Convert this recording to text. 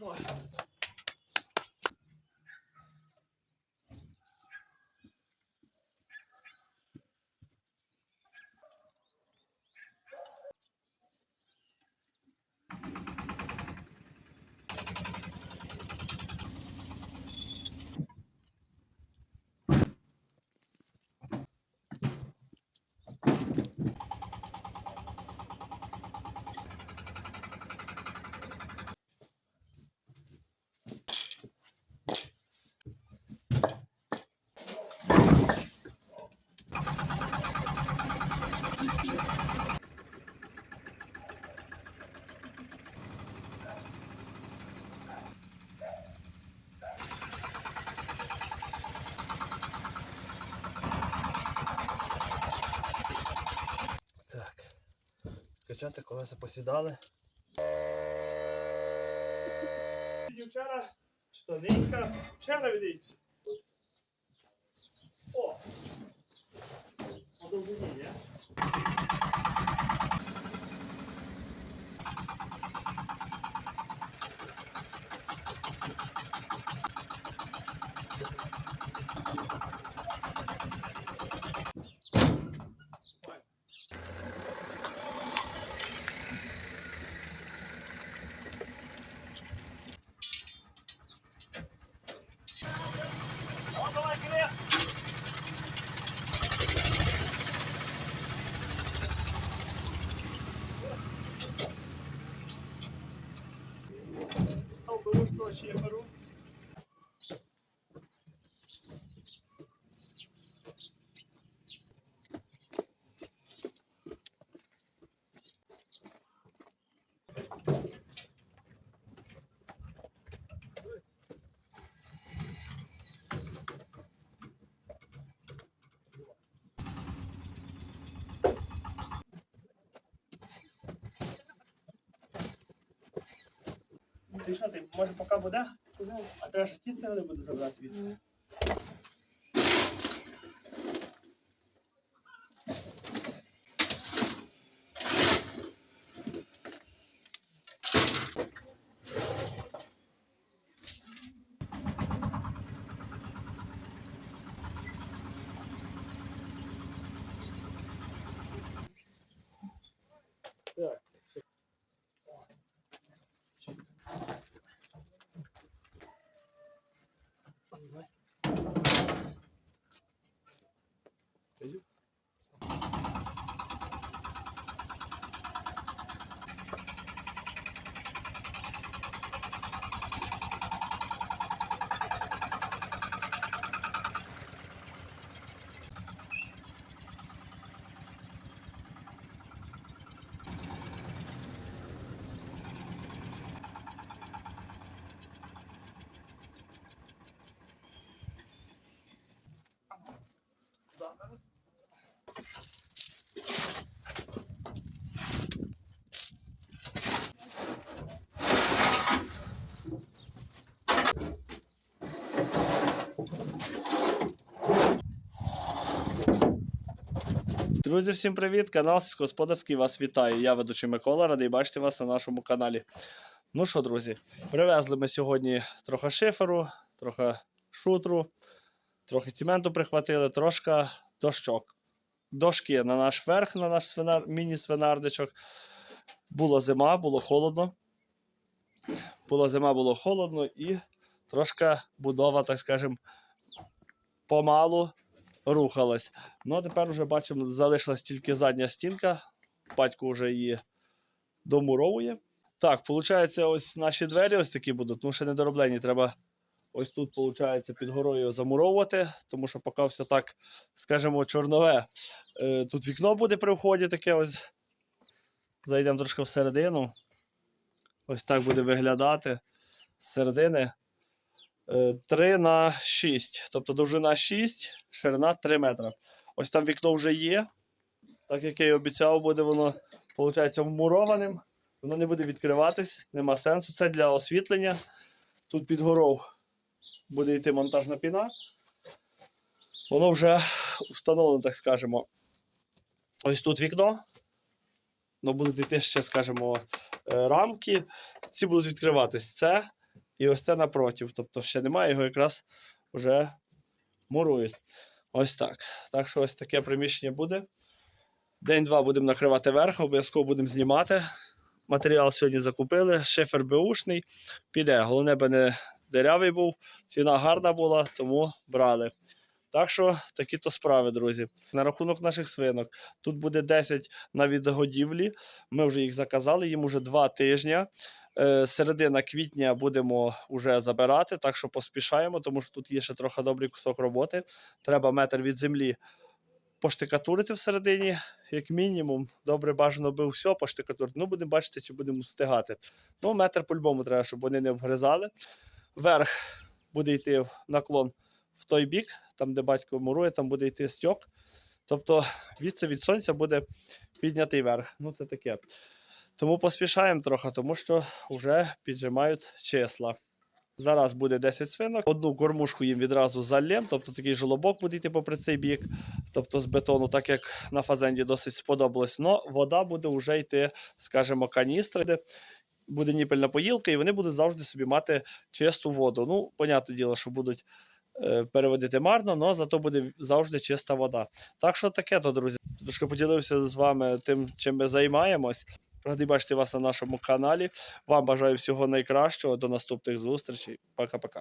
Так. Качати колеса посідали. Вчора штанинка. Вчора відійдь. О! По довжині, що ще беру. Ти що, ти, може поки буде? А треба ж ті цегли буде забрати від. Друзі, всім привіт! Канал Сільськогосподарський вас вітає. Я ведучий Микола, радий бачити вас на нашому каналі. Ну що, друзі, привезли ми сьогодні трохи шиферу, трохи шутру, трохи цементу прихватили, трошки дощок. Дошки на наш верх, на наш свинар, міні-свинардичок. Була зима, було холодно. Була зима, було холодно і трошки будова, так скажемо, помалу рухалась. Ну, а тепер вже бачимо, залишилась тільки задня стінка. Батько вже її домуровує. Так, виходить, ось наші двері ось такі будуть, ну ще не дороблені. Треба ось тут, виходить, під горою замуровувати, тому що поки все так, скажімо, чорнове. Е, Тут вікно буде при вході таке ось. Зайдемо трошки всередину. Ось так буде виглядати з середини. 3 на 6. Тобто довжина 6, ширина 3 метри. Ось там вікно вже є. Так як я і обіцяв, буде воно, виходить, вмурованим. Воно не буде відкриватись, нема сенсу. Це для освітлення. Тут під горою буде йти монтажна піна. Воно вже встановлено, так скажемо. Ось тут вікно. ну, будуть йти ще, скажімо, е, рамки. Ці будуть відкриватись. Це і ось це напротив. Тобто ще немає, його якраз вже мурують. Ось так. Так що ось таке приміщення буде. День-два будемо накривати верх, обов'язково будемо знімати. Матеріал сьогодні закупили. Шифер Бушний. Піде. Головне, би не дирявий був. Ціна гарна була, тому брали. Так що такі то справи, друзі. На рахунок наших свинок. Тут буде 10 на відгодівлі. Ми вже їх заказали, їм уже 2 тижні. Е, Середина квітня будемо вже забирати, так що поспішаємо, тому що тут є ще трохи добрий кусок роботи. Треба метр від землі поштикатурити всередині, як мінімум. Добре бажано би все поштикатурити. Ну, будемо бачити, чи будемо встигати. Ну, метр по-любому треба, щоб вони не обгризали. Верх буде йти в наклон в той бік, там, де батько мурує, там буде йти стьок. Тобто від, від сонця буде піднятий верх. Ну, це таке. Тому поспішаємо трохи, тому що вже піджимають числа. Зараз буде 10 свинок. Одну кормушку їм відразу заллєм, тобто такий жолобок буде йти попри цей бік, тобто з бетону, так як на фазенді досить сподобалось. Но вода буде вже йти, скажімо, каністри, де буде ніпельна поїлка, і вони будуть завжди собі мати чисту воду. Ну, понятне діло, що будуть переводити марно, але зато буде завжди чиста вода. Так що таке то, друзі. Трошки поділився з вами тим, чим ми займаємось. Радий бачити вас на нашому каналі. Вам бажаю всього найкращого. До наступних зустрічей. Пока-пока.